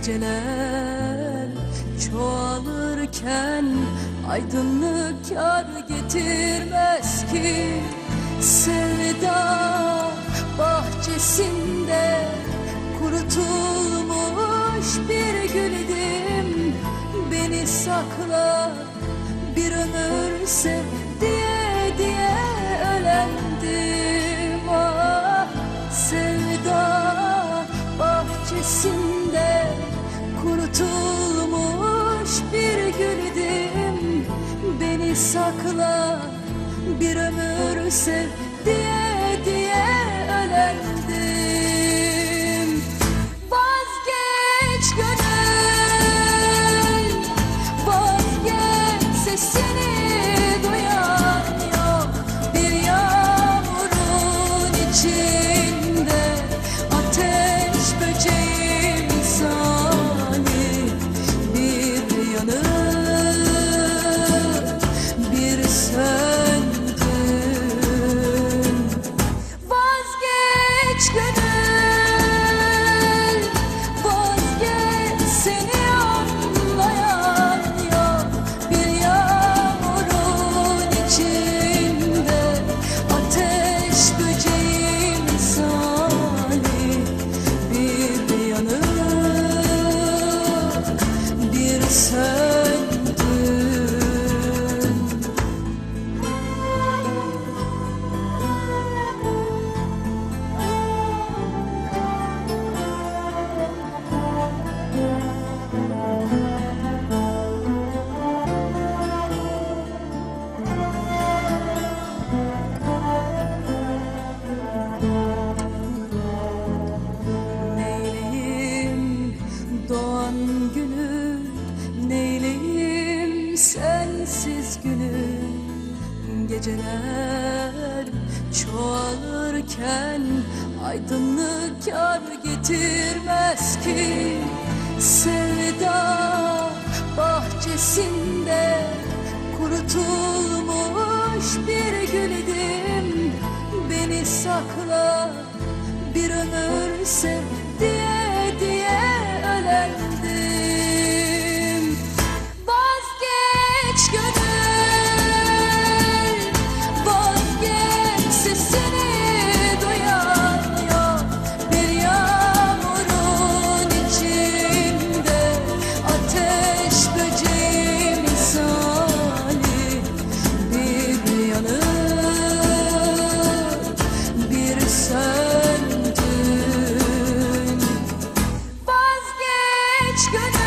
Geceler çoğalırken aydınlık yar getirmez ki. Sevda bahçesinde kurutulmuş bir gül idim Beni sakla bir ömür sev diye diye sakla bir ömür sev diye diye ölendim. Vazgeç gönül Geceler çoğalırken Aydınlık yar getirmez ki. Sevda bahçesinde Kurutulmuş bir gül idim Beni sakla Good.